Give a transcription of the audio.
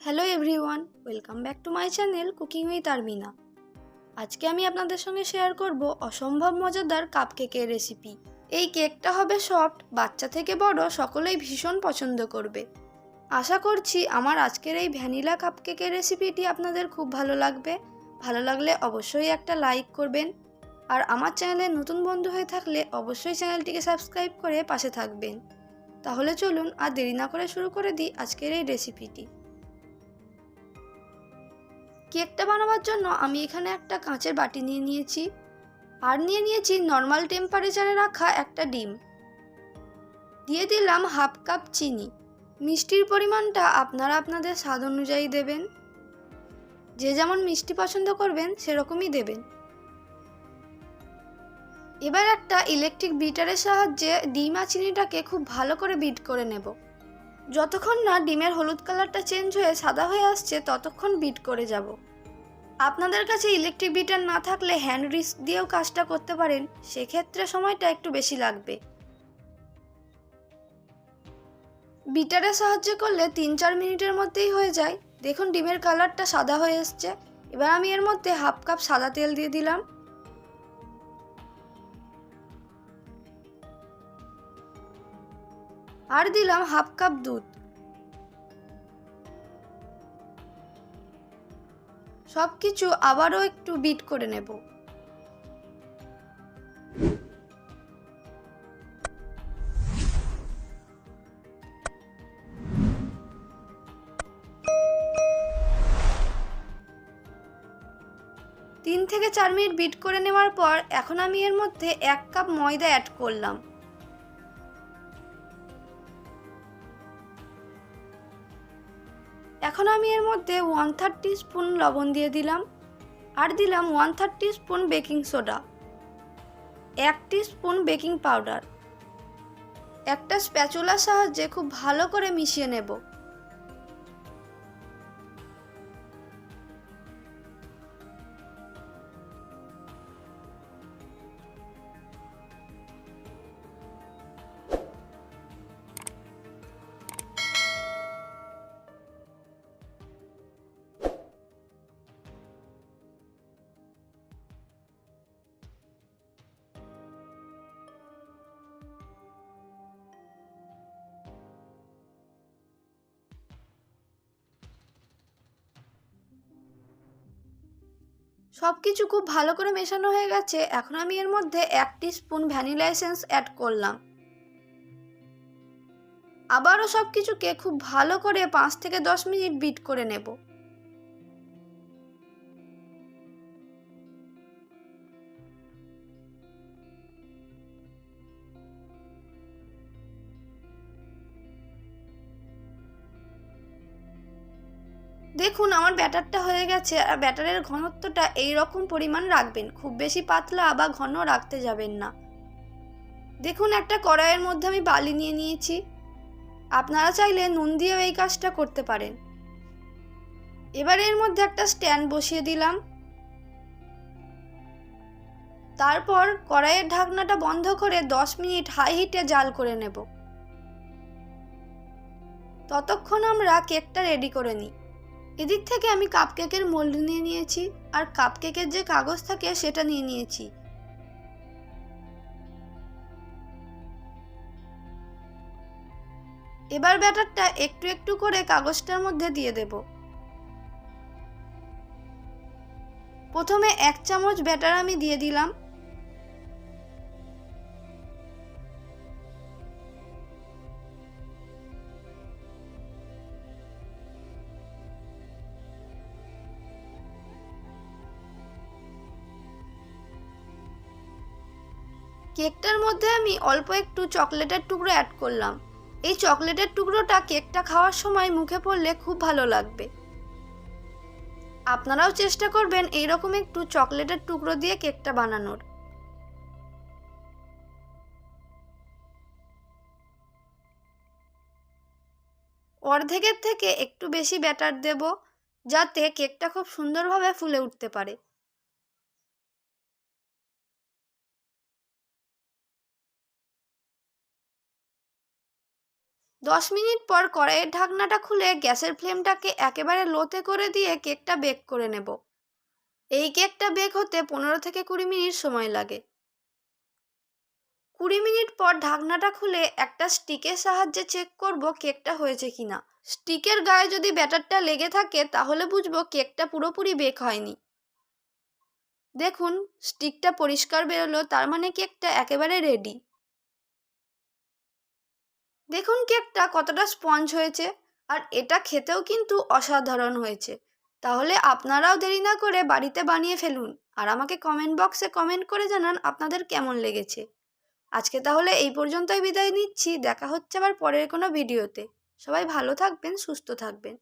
Hello everyone, welcome back to my channel cooking with Armina. আজকে আমি আপনাদের সঙ্গে শেয়ার করব অসম্ভব মজাদার কাপ কেকের রেসিপি। এই কেকটা হবে সফট, বাচ্চা থেকে বড়, সকলেই ভীষণ পছন্দ করবে। আশা করছি আমার আজকের এই ভ্যানিলা কাপ কেকের রেসিপিটি আপনাদের খুব ভালো লাগবে। ভালো লাগলে অবশ্যই একটা লাইক করবেন। আর আমার চ্যানেলে নতুন বন্ধু হয়ে থাকলে অবশ্যই চ্যানেলটিকে সাবস্ক্রাইব করে পাশে থাকবেন। তাহলে চলুন আর দেরি না করে শুরু করে দিই আজকের এই রেসিপিটি। কেকটা বানাবার জন্য আমি এখানে একটা কাঁচের বাটি নিয়ে নিয়েছি। আর নিয়ে নিয়েছি নর্মাল টেম্পারেচারে রাখা একটা ডিম। দিয়ে দিলাম হাফ কাপ চিনি। মিষ্টির পরিমাণটা আপনারা আপনাদের স্বাদ অনুযায়ী দেবেন। যে যেমন মিষ্টি পছন্দ করবেন, সেরকমই দেবেন। এবার একটা ইলেকট্রিক বিটারের সাহায্যে ডিম আর চিনিটাকে খুব ভালো করে বিট করে নেব। যতক্ষণ না ডিমের হলুদ কালারটা চেঞ্জ হয়ে সাদা হয়ে আসছে, ততক্ষণ বিট করে যাব। আপনাদের কাছে ইলেকট্রিক বিটার না থাকলে হ্যান্ড রিস্ক দিয়েও কাজটা করতে পারেন, সেক্ষেত্রে সময়টা একটু বেশি লাগবে। বিটারের সাহায্যে করলে তিন চার মিনিটের মধ্যেই হয়ে যায়। দেখুন, ডিমের কালারটা সাদা হয়ে এসছে। এবার আমি এর মধ্যে হাফ কাপ সাদা তেল দিয়ে দিলাম। আর দিলাম হাফ কাপ দুধ। সব কিছু আবারও একটু বিট করে নেব। তিন থেকে চার মিনিট বিট করে নেওয়ার পর এখন আমি এর মধ্যে এক কাপ ময়দা অ্যাড করলাম। এখন আমি এর মধ্যে ওয়ান থার্টি স্পুন লবণ দিয়ে দিলাম। আর দিলাম one third spoon baking soda এক স্পুন বেকিং পাউডার একটা স্প্যাচুলার সাহায্যে খুব ভালো করে মিশিয়ে নেব। সব কিছু খুব ভালো করে মেশানো হয়ে গেছে, এখন আমি এর মধ্যে এক স্পুন ভ্যানিলা এসেন্স অ্যাড করলাম। আবারও সব কিছুকে খুব ভালো করে পাঁচ থেকে দশ মিনিট বিট করে নেব। দেখুন, আমার ব্যাটারটা হয়ে গেছে। আর ব্যাটারের ঘনত্বটা এই রকম পরিমাণ রাখবেন, খুব বেশি পাতলা বা ঘন রাখতে যাবেন না। দেখুন, একটা কড়াইয়ের মধ্যে আমি বালি নিয়ে নিয়েছি। আপনারা চাইলে নুন দিয়েও এই কাজটা করতে পারেন। এবার এর মধ্যে একটা স্ট্যান্ড বসিয়ে দিলাম। তারপর কড়াইয়ের ঢাকনাটা বন্ধ করে দশ মিনিট হাই হিটে জাল করে নেব। ততক্ষণ আমরা কেকটা রেডি করে নিই। এদিক থেকে আমি কাপকেকের মোল্ড নিয়ে নিয়েছি, আর কাপকেকের যে কাগজ থাকে সেটা নিয়ে নিয়েছি। এবার ব্যাটারটা একটু একটু করে কাগজটার মধ্যে দিয়ে দেব। প্রথমে এক চামচ ব্যাটার আমি দিয়ে দিলাম। কেকটার মধ্যে আমি অল্প একটু চকলেটের টুকরো অ্যাড করলাম। এই চকলেটের টুকরোটা কেকটা খাওয়ার সময় মুখে পড়লে খুব ভালো লাগবে। আপনারাও চেষ্টা করবেন এইরকম একটু চকলেটের টুকরো দিয়ে কেকটা বানানোর। অর্ধেকের থেকে একটু বেশি ব্যাটার দেব, যাতে কেকটা খুব সুন্দরভাবে ফুলে উঠতে পারে। দশ মিনিট পর কড়াইয়ের ঢাকনাটা খুলে গ্যাসের ফ্লেমটাকে একেবারে লোতে করে দিয়ে কেকটা বেক করে নেব। এই কেকটা বেক হতে পনেরো থেকে কুড়ি মিনিট সময় লাগে। কুড়ি মিনিট পর ঢাকনাটা খুলে একটা স্টিকের সাহায্যে চেক করব কেকটা হয়েছে কিনা। স্টিকের গায়ে যদি ব্যাটারটা লেগে থাকে তাহলে বুঝব কেকটা পুরোপুরি বেক হয়নি। দেখুন, স্টিকটা পরিষ্কার বেরোলো, তার মানে কেকটা একেবারে রেডি। দেখুন কেকটা কতটা স্পঞ্জ হয়েছে। আর এটা খেতেও কিন্তু অসাধারণ হয়েছে। তাহলে আপনারাও দেরি না করে বাড়িতে বানিয়ে ফেলুন আর আমাকে কমেন্ট বক্সে কমেন্ট করে জানান আপনাদের কেমন লেগেছে। আজকে তাহলে এই পর্যন্তই বিদায় নিচ্ছি। দেখা হচ্ছে আবার পরের কোনো ভিডিওতে সবাই ভালো থাকবেন, সুস্থ থাকবেন।